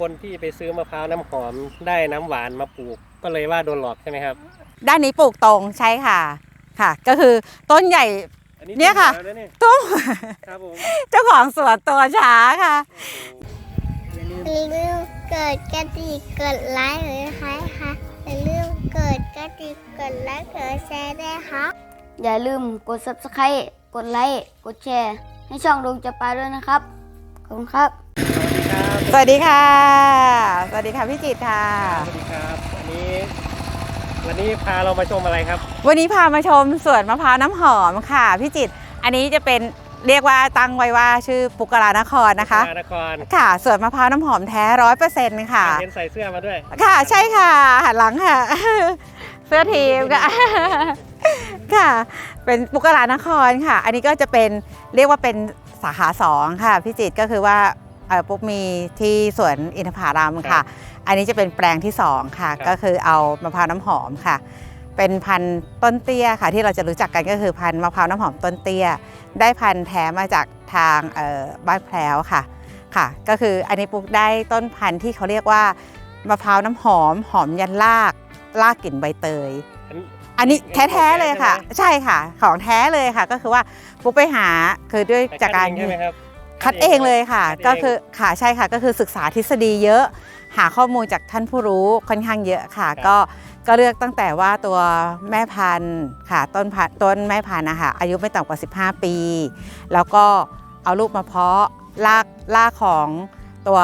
คนที่ไปซื้อมะพร้าวน้ำหอมได้น้ำหวานมาปลูก ก็เลยว่าโดนหลอกใช่ไหมครับ ด้านนี้ปลูกตรงใช่ค่ะค่ะ ก็คือต้นใหญ่ อันนี้เนี่ยค่ะจริงแล้วนี่ต้นครับผมเจ้าของสวนตัวช้าค่ะ อย่าลืมกดกระดิ่งกดไลค์หรือใครคะอย่าลืมกดกระดิ่งกดไลค์กดแชร์ด้วยค่ะอย่าลืมกด subscribe กดไลค์ กดแชร์ ให้ช่องดวงจะปาด้วยนะครับ ขอบคุณครับ สวัสดีครับสวัสดีค่ะ สวัสดีค่ะพี่จิตรค่ะ สวัสดีครับวันนี้วันนี้พาเรามาชมอะไรครับ วันนี้พามาชมสวนมะพร้าวน้ำหอมค่ะพี่จิตรอันนี้จะเป็นเรียกว่าตั้งไว้ว่าชื่อปุกรานครนะคะ นครค่ะสวนมะพร้าวน้ำหอมแท้ร้อยเปอร์เซ็นต์ค่ะ เห็นใส่เสื้อมาด้วย ค่ะใช่ค่ะหันหลังค่ะ เสื้อทีมค่ะ ค่ะ เป็นปุกรานครค่ะ อันนี้ก็จะเป็นเรียกว่าเป็นสาขาสองค่ะพี่จิตรก็คือว่าเอ่อ ปุ๊กมีที่สวนอินทผลัมครัค่ะบอันนี้จะเป็นแปลงที่สองค่ะครับก็คือเอามะพร้าวน้ำหอมค่ะ เป็นพันธุ์ต้นเตี้ยค่ะ ที่เราจะรู้จักกันก็คือพันธุ์มะพร้าวน้ำหอมต้นเตี้ย ได้พันธุ์แท้มาจากทางเอ่อบ้านแพรวค่ะค่ะ ก็คืออันนี้ปุ๊กได้ต้นพันธุ์ที่เขาเรียกว่ามะพร้าวน้ำหอมหอมยันลากลากกลิ่นใบเตยอันอันนี้อันนี้แท้ๆเลยค่ะใช่ไหมใช่ค่ะ ของแท้เลยค่ะ ก็คือว่าปุ๊กไปหาคือด้วยแต่จากการคัดเองใช่ไหมครับ คัดเองเลยค่ะคัดเองก็คือค่ะใช่ค่ะก็คือศึกษาทฤษฎีเยอะ หาข้อมูลจากท่านผู้รู้ค่อนข้างเยอะค่ะ ก็ก็เลือกตั้งแต่ว่าตัวแม่พันธุ์ค่ะต้นพันธุ์ต้นแม่พันธุ์นะคะอายุไม่ต่ำกว่า 15 ปี แล้วก็เอาลูกมาเพาะรากรากของตัว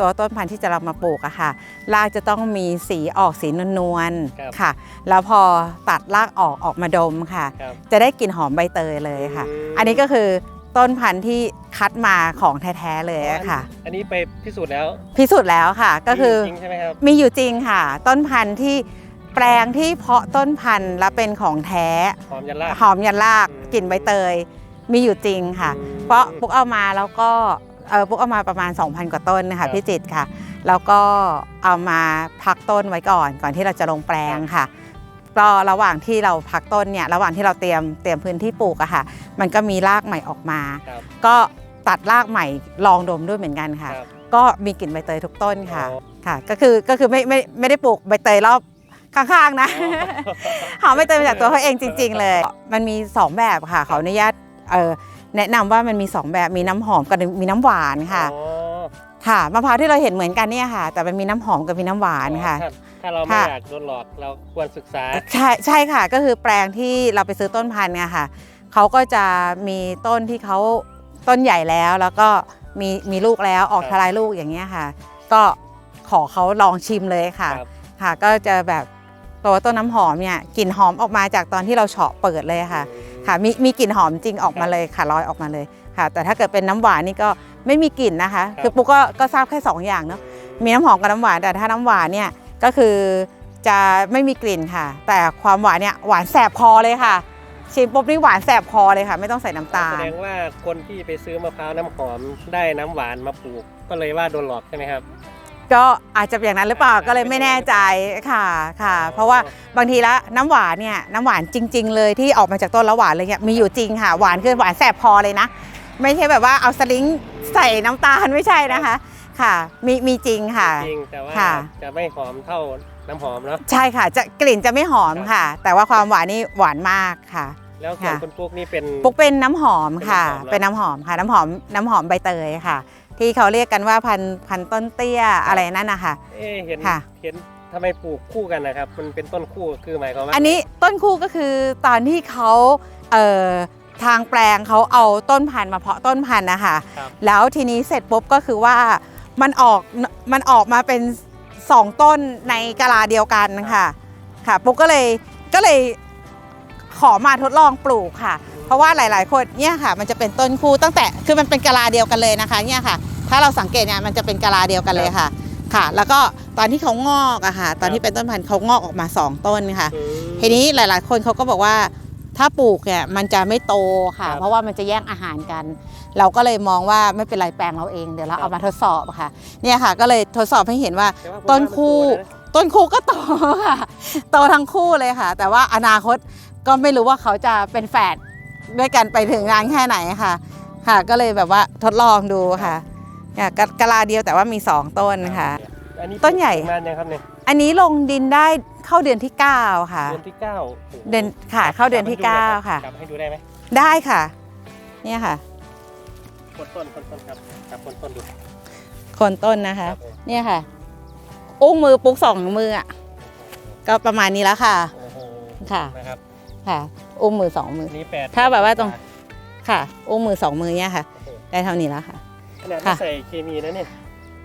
ตัวต้นพันธุ์ที่จะเรามาปลูกอะค่ะรากจะต้องมีสีออกสีนวลครับๆค่ะ แล้วพอตัดรากออกออกมาดมค่ะครับจะได้กลิ่นหอมใบเตยเลยค่ะ อืม อันนี้ก็คือ ต้นพันธุ์ที่คัดมาของแท้ๆเลยอะค่ะ อันนี้ไปพิสูจน์แล้วพิสูจน์แล้วค่ะก็คือจริงใช่ไหมครับมีอยู่จริงค่ะ ต้นพันธุ์ที่แปลงที่เพาะต้นพันธุ์และเป็นของแท้ หอมยันลาก หอมยันลากอืมกลิ่นใบเตย มีอยู่จริงค่ะอืมเพราะปุ๊กเอามาแล้วก็เออปุ๊กเอามาประมาณ 2,000 กว่าต้นนะครัคะบ พี่จิตรค่ะ แล้วก็เอามาพักต้นไว้ก่อนก่อนที่เราจะลงแปลงค่ะ ก็ระหว่างที่เราพักต้นเนี่ยระหว่างที่เราเตรียมเตรียมพื้นที่ปลูกอะค่ะ มันก็มีรากใหม่ออกมา ครับก็ตัดรากใหม่ลองดมด้วยเหมือนกันค่ะ ครับ ก็มีกลิ่นใบเตยทุกต้นค่ะ อ๋อ ค่ะ ก็คือก็คือไม่ไม่ไม่ได้ปลูกใบเตยรอบข้างๆนะอ๋อหอมใบเตยมาจากตัวเขาเองจริง ๆ เลย มันมี 2 แบบค่ะขออนุญาตเออแนะนำว่ามันมี 2 แบบมีน้ำหอมกับมีน้ำหวานค่ะ อ๋อค่ะมะพร้าวที่เราเห็นเหมือนกันเนี่ยค่ะ แต่มันมีน้ำหอมกับมีน้ำหวานค่ะถ้า ถ้าเราไม่ค่ะ อยากโดนหลอกเราควรศึกษา ใช่ใช่ค่ะก็คือแปลงที่เราไปซื้อต้นพันธุ์เนี่ยค่ะเขาก็จะมีต้นที่เขาต้นใหญ่แล้วแล้วก็มีมีลูกแล้วออกครับ ทลายลูกอย่างเงี้ยค่ะ ก็ขอเขาลองชิมเลยค่ะ ครับ ค่ะ ก็จะแบบตัวต้นน้ำหอมเนี่ยกลิ่นหอมออกมาจากตอนที่เราเฉาะเปิดเลยค่ะ ค่ะมีมีกลิ่นหอมจริงออกมาเลยค่ะลอยออกมาเลยค่ะ แต่ถ้าเกิดเป็นน้ำหวานนี่ก็ไม่มีกลิ่นนะคะ ครับ คือปุ๊กก็ก็ทราบแค่สองอย่างเนาะมีน้ำหอมกับน้ำหวานแต่ถ้าน้ำหวานเนี่ย ก็คือจะไม่มีกลิ่นค่ะ แต่ความหวานเนี่ยหวานแสบคอเลยค่ะ ชิมปุ๊บนี่หวานแสบคอเลยค่ะ ไม่ต้องใส่น้ำตาแสล ดงว่าคนที่ไปซื้อมะพร้าวน้ำหอมได้น้ำหวานมาปลูก ก็เลยว่าโดนหลอกใช่ไหมครับ ก็อาจจะเป็นอย่างนั้นหรือเปล่าก็เลยไม่แน่ใจค่ะค่ะ เพราะว่าบางทีละน้ำหวานเนี่ยน้ำหวานจริง ๆ เลยที่ออกมาจากต้นแล้วหวานเลยเนี่ยมีอยู่จริงค่ะ หวานคือหวานแสบคอเลยนะ ไม่ใช่แบบว่าเอาสลิงใส่น้ำตาลไม่ใช่นะคะ ค่ะ มีมีจริงค่ะ จริงแต่ว่าค่ะ จะไม่หอมเท่าน้ำหอมเนาะ ใช่ค่ะ จะกลิ่นจะไม่หอมครับค่ะ แต่ว่าความหวานนี่หวานมากค่ะ แล้วส่วนค่ะ คุณปุ๊กนี่เป็น ปุ๊กเป็นน้ำหอมค่ะ เป็เป็นนน้ำน้ำหหออมมค่ะ น้ำหอมน้ำหอมใบเตยค่ะ ที่เขาเรียกกันว่าพันพันต้นเตี้ยอะไรนั่นนะคะ เอ๊ะเห็นค่ะ เห็นทำไมปลูกคู่กันนะครับ มันเป็นต้นคู่คือหมายความว่าอันนี้ต้นคู่ก็คือตอนที่เขาเอ่อทางแปลงเขาเอาต้นพันธุ์มาเพาะต้นพันธุ์นะคะ ครับ แล้วทีนี้เสร็จปุ๊บก็คือว่า มันออกมันออกมาเป็นสองต้นในกะลาเดียวกันค่ะค่ะปุ๊กก็เลยก็เลยขอมาทดลองปลูกค่ะ เพราะว่าหลาย ๆ คนเนี่ยค่ะ มันจะเป็นต้นคู่ตั้งแต่คือมันเป็นกะลาเดียวกันเลยนะคะเนี่ยค่ะ ถ้าเราสังเกตเนี่ยมันจะเป็นกะลาเดียวกันเลยค่ะค่ะ แล้วก็ตอนที่เขางอกอะค่ะ ตอนที่เป็นต้นพันธุ์เขางอกออกมาสองต้นค่ะอืมทีนี้หลาย ๆ คนเขาก็บอกว่า ถ้าปลูกเนี่ยมันจะไม่โตค่ะ ครับเพราะว่ามันจะแย่งอาหารกัน เราก็เลยมองว่าไม่เป็นไรแปลงเราเองเดี๋ยวเราครับ เอามาทดสอบค่ะ เนี่ยค่ะ ก็เลยทดสอบให้เห็นว่า แต่ว่าผมต้นว่ามัคู่โตนะ ต้นคู่ก็โตค่ะ โตทั้งคู่เลยค่ะ แต่ว่าอนาคตก็ไม่รู้ว่าเขาจะเป็นแฝดด้วยกันไปถึงงานแค่ไหนค่ะ ค่ะ ก็เลยแบบว่าทดลองดูค่ะเนี่ยกะกะลาเดียวแต่ว่ามีสองต้นค่ะ อันนี้ต้นใหญ่ ปลูกนานยังครับเนี่ย อันนี้ลงดินได้เข้าเดือนที่ 9 ค่ะ เดือนที่เก้าโโหเดือนค่ะ เข้าเดือนที่จับให้ดูหน่อย9ค่ะจับให้ดูได้ไหมได้ค่ะ เนี่ยค่ะคนต้นคนต้นครับจับคนต้นดูคนต้นนะคะครับผมเนี่ยค่ะ อุ้งมือปุ๊กสองมืออะก็ประมาณนี้แล้วค่ะ โอ้โหค่ะ นะครับค่ะ อุ้งมือสองมือ อันนี้แปดถ้าแบบว่าตรง ค่ะ อุ้งมือสองมือเนี่ยค่ะ โอ้โหได้เท่านี้แล้วค่ะ ขนาดไม่ค่ะ ใส่เคมีนะเนี่ย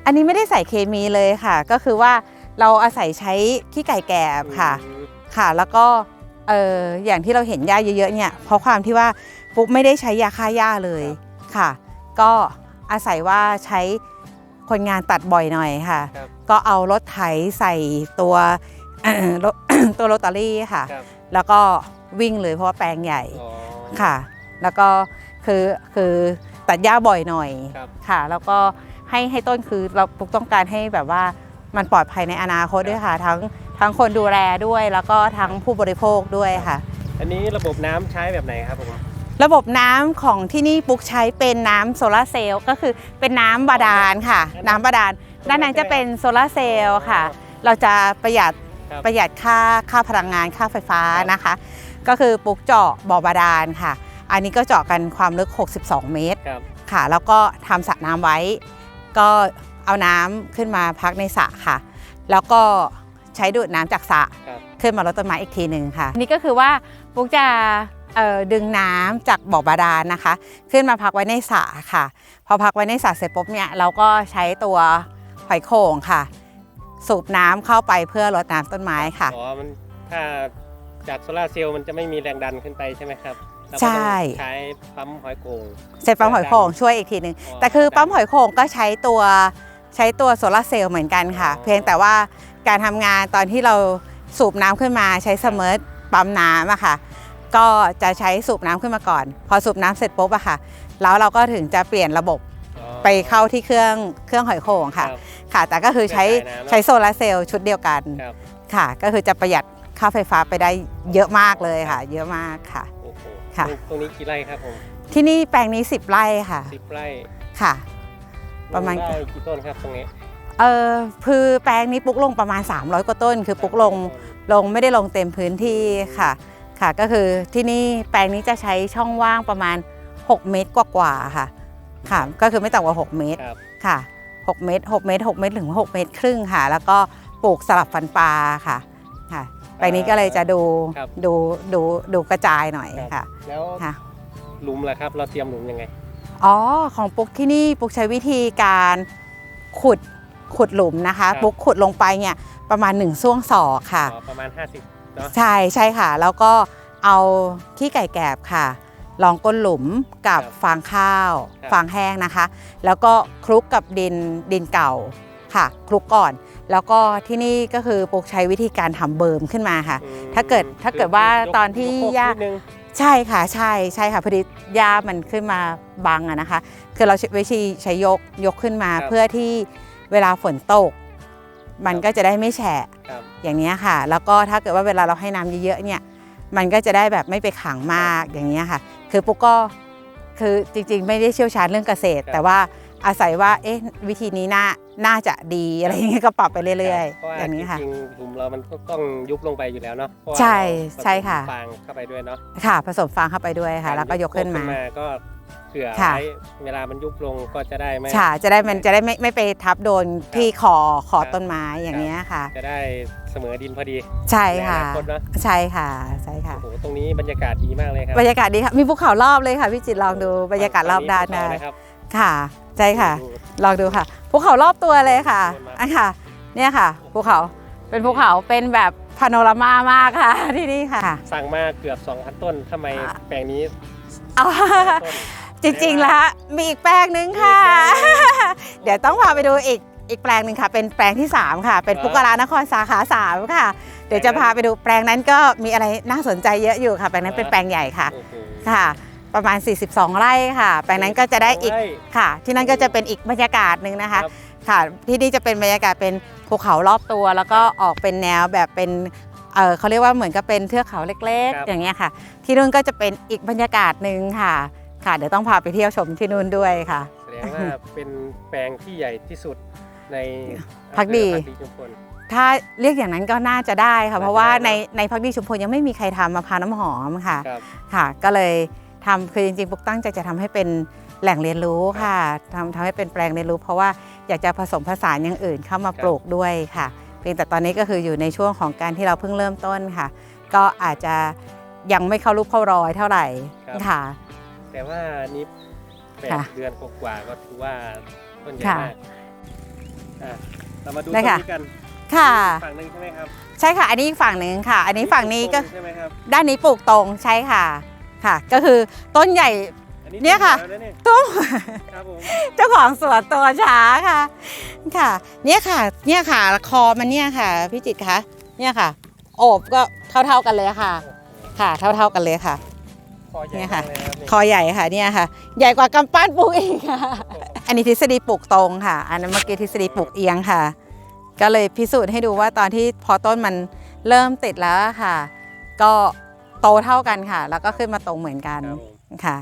อันนี้ไม่ได้ใส่เคมีเลยค่ะ ก็คือว่า เราอาศัยใช้ขี้ไก่แกบค่ะอืมค่ะ แล้วก็เอออย่างที่เราเห็นหญ้าเยอะๆเนี่ยเพราะความที่ว่าปุ๊กไม่ได้ใช้ยาฆ่าหญ้าเลยค่ะ ก็อาศัยว่าใช้คนงานตัดบ่อยหน่อยค่ะครับก็เอารถไถใส่ตัวเอ่อรถตัวโรตารี่ค่ะครับแล้วก็วิ่งเลยเพราะว่าแปลงใหญ่อ๋อค่ะ แล้วก็คือคือตัดหญ้าบ่อยหน่อยครับค่ะ แล้วก็ให้ให้ต้นคือเราปุ๊กต้องการให้แบบว่า มันปลอดภัยในอนาคตด้วยค่ะ ทั้งทั้งคนดูแลด้วย แล้วก็ทั้งผู้บริโภคด้วยค่ะ อันนี้ระบบน้ำใช้แบบไหนครับผม ระบบน้ำของที่นี่ปุ๊กใช้เป็นน้ำโซลาร์เซลล์ก็คือเป็นน้ำบาดาลค่ะ น้ำบาดาลด้านในจะเป็นโซลาร์เซลล์ค่ะ เราจะประหยัดครับ ประหยัดค่าค่าพลังงานค่าไฟฟ้านะคะ ก็คือปุ๊กเจาะบ่อบาดาลค่ะ อันนี้ก็เจาะกันความลึก 62 เมตร ครับ ค่ะแล้วก็ทำสระน้ำไว้ ก็ เอาน้ำขึ้นมาพักในสระค่ะ แล้วก็ใช้ดูดน้ำจากสระครับขึ้นมารดต้นไม้อีกทีหนึ่งค่ะ นี่ก็คือว่าปุ๊กจะเอ่อดึงน้ำจากบ่อบาดาลนะคะ ขึ้นมาพักไว้ในสระค่ะ พอพักไว้ในสระเสร็จปุ๊บเนี่ยเราก็ใช้ตัวหอยโข่งค่ะ สูบน้ำเข้าไปเพื่อรดน้ำต้นไม้ค่ะอ๋อมันถ้าจากโซลาร์เซลล์มันจะไม่มีแรงดันขึ้นไปใช่ไหมครับเราก็ใช่ต้องใช้ปั๊มหอยโข่งเสร็จปั๊มหอยโข่งช่วยอีกทีหนึ่งอ๋อแต่คือปั๊มหอยโข่งก็ใช้ตัว ใช้ตัวโซลาร์เซลล์เหมือนกันค่ะอ๋อเพียงแต่ว่าการทำงานตอนที่เราสูบน้ำขึ้นมาใช้เสมอปั๊มน้ำอะค่ะ ก็จะใช้สูบน้ำขึ้นมาก่อน พอสูบน้ำเสร็จปุ๊บอะค่ะ แล้วเราก็ถึงจะเปลี่ยนระบบอ๋อไปเข้าที่เครื่องเครื่องหอยโข่งค่ะรับค่ะ แต่ก็คือใช้เครื่องจ่ายน้ำใช้โซลาร์เซลล์ชุดเดียวกันครับค่ะ ก็คือจะประหยัดค่าไฟฟ้าไปได้เยอะมากเลยค่ะ เยอะมากค่ะโอ้โหค่ะตรงตรงนี้กี่ไร่ครับผมที่นี่แปลงนี้ 10 ไร่ค่ะสิบไร่ค่ะ ประมาณลงได้กี่ต้นครับตรงนี้เออคือแปลงนี้ปุ๊กลงประมาณ 300 กว่าต้น คือปุ๊กลงลงไม่ได้ลงเต็มพื้นที่ค่ะ ค่ะ ก็คือที่นี่แปลงนี้จะใช้ช่องว่างประมาณ 6 เมตรกว่าๆค่ะ ค่ะ ก็คือไม่ต่ำกว่า 6 เมตรครับค่ะ 6 เมตร 6 เมตร 6 เมตรถึง 6 เมตรครึ่งค่ะ แล้วก็ปลูกสลับฟันปลาค่ะ ค่ะ แปลงนี้ก็เลยจะดูครับดูดูดูกระจายหน่อยครับค่ะ แล้วค่ะ หลุมล่ะครับ เราเตรียมหลุมยังไง อ๋อ ของปุ๊กที่นี่ปุ๊กใช้วิธีการขุดขุดหลุมนะคะ ครับ ปุ๊กขุดลงไปเนี่ยประมาณ1ช่วงศอกค่ะ อ๋อประมาณ 50เนาะ ใช่ใช่ค่ะ แล้วก็เอาขี้ไก่แกบค่ะรองก้นหลุมกับครับฟางข้าวครับ ฟางแห้งนะคะ แล้วก็คลุกกับดินดินเก่าค่ะ คลุกก่อน แล้วก็ที่นี่ก็คือปุ๊กใช้วิธีการทำเบิร์มขึ้นมาค่ะ อืมถ้าเกิดถ้าเกิดว่าคืตอนที่ยกย่านิดนึง ใช่ค่ะใช่ใช่ค่ะพอดีหญ้ามันขึ้นมาบังอะนะคะ คือเราใช้วิธีใช้ยกยกขึ้นมาครับ เพื่อที่เวลาฝนตก มันครับก็จะได้ไม่แฉะครับอย่างนี้ยค่ะ แล้วก็ถ้าเกิดว่าเวลาเราให้น้ำเยอะๆเนี่ย มันก็จะได้แบบไม่ไปขังมากอย่างนี้ยค่ะ คือปุ๊กก็คือจริงๆ ไม่ได้เชี่ยวชาญเรื่องเกษตรครับแต่ว่า อาศัยว่าเอ๊ะวิธีนี้น่าน่าจะดีอะไรอย่างเงี้ยก็ปรับไปเรื่อยเพราะว่าๆอย่างนี้ค่ะ จริงๆหลุมเรามันก็ต้องยุบลงไปอยู่แล้วเนาะเพราะว่าใช่เราใช่ค่ะผสมฟางเข้าไปด้วยเนาะค่ะ ผสมฟางเข้าไปด้วยค่ะ แล้วก็ยกขึ้นมา ก็เผื่อค่ะ ไว้เวลามันยุบลงก็จะได้ไม่ ค่ะจะได้มันจะได้ไม่ไม่ไปทับโดนที่คอคอครับ ต้นไม้อย่างเนี้ยค่ะ จะได้เสมอดินพอดี ใช่ค่ะ ในอนาคตเนอะใช่ค่ะใช่ค่ะ โอ้โหตรงนี้บรรยากาศดีมากเลยครับบรรยากาศดีค่ะมีภูเขารอบเลยค่ะพี่จิตรลองดูบรรยากาศรอบด้านได้ได้นะ ครับ ค่ะ ใช่ค่ะดูลองดูค่ะภูเขารอบตัวเลยค่ะเดินมาอะค่ะ เนี่ยค่ะภูเขาเป็นภูเขาเป็นแบบพาโนรามามากค่ะที่นี่ค่ะ สั่งมาเกือบ 2,000 ต้นทำไมอ่าแปลงนี้เอาต้นจริงๆแล้วมีอีกแปลงหนึงค่ะมีอีกแปลงหนึ่งเดี๋ยวต้องพาไปดูอีกอีกแปลงหนึ่งค่ะ เป็นแปลงที่ 3 ค่ะ เป็นครับปุกรานครสาขา 3 ค่ะ เดี๋ยวจะพาไปดูแปลงนั้นก็มีอะไรน่าสนใจเยอะอยู่ค่ะ แปลงนั้นเป็นแปลงใหญ่ค่ะโอ้โหค่ะ ประมาณ 42 ไร่ค่ะแปลงนั้นก็จะได้อีกไร่ค่ะ ที่นั่นก็จะเป็นอีกบรรยากาศหนึ่งนะคะครับค่ะที่นี่จะเป็นบรรยากาศเป็นภูเขารอบตัว แล้วก็ออกเป็นแนวแบบเป็นเออเขาเรียกว่าเหมือนกับเป็นเทือกเขาเล็กครับๆอย่างเงี้ยค่ะ ที่นู่นก็จะเป็นอีกบรรยากาศหนึ่งค่ะ ค่ะ เดี๋ยวต้องพาไปเที่ยวชมที่นู่นด้วยค่ะแสดงว่าเป็นแปลงที่ใหญ่ที่สุดในพักดีอำเภอพักดีชุมพลถ้าเรียกอย่างนั้นก็น่าจะได้ค่ะ เพราะว่าน่าจะได้ในในพักดีชุมพลยังไม่มีใครทำมะพร้าวน้ำหอมค่ะครับค่ะ ก็เลย ทำคือจริงๆปุ๊กตั้งใจจะทำให้เป็นแหล่งเรียนรู้ค่ะทำทำให้เป็นแปลงเรียนรู้ เพราะว่าอยากจะผสมผสานอย่างอื่นเข้ามาครับปลูกด้วยค่ะ เพียงแต่ตอนนี้ก็คืออยู่ในช่วงของการที่เราเพิ่งเริ่มต้นค่ะ ก็อาจจะยังไม่เข้ารูปเข้ารอยเท่าไหร่ค่ะ แต่ว่านี่แปดค่ะเดือนกว่าๆก็ถือว่าต้นใหญ่ค่ะมากอะเรามาดูได้ต้นค่ะนี้กันค่ะฝั่งหนึ่งใช่ไหมครับใช่ค่ะ อันนี้อีกฝั่งหนึ่งค่ะ อันนี้ฝั่งนี้ก็ตรงใช่ไหมครับด้านนี้ปลูกตรงใช่ค่ะ ค่ะ ก็คือต้นใหญ่อันนี้เนี่ยค่ะต้นแล้วเนี่ยต้นครับผมเจ้าของสวนตัวช้าค่ะ ค่ะ เนี่ยค่ะ เนี่ยค่ะคอมันเนี่ยค่ะพี่จิตรคะเนี่ยค่ะ โอบก็เท่าๆกันเลยค่ะ ค่ะ เท่าๆกันเลยค่ะคอใหญ่เนี่ยมาค่ะกเลยนะครับนี่คอใหญ่ค่ะเนี่ยค่ะ ใหญ่กว่ากำปั้นปลูกอีกค่ะ อันนี้ทฤษฎีปลูกตรงค่ะ อันนั้นเมื่อกี้ทฤษฎีปลูกเอียงค่ะ ก็เลยพิสูจน์ให้ดูว่าตอนที่พอต้นมันเริ่มติดแล้วอะค่ะ ก็ โตเท่ากันค่ะ แล้วก็ขึ้นมาตรงเหมือนกันครับผม ค่ะ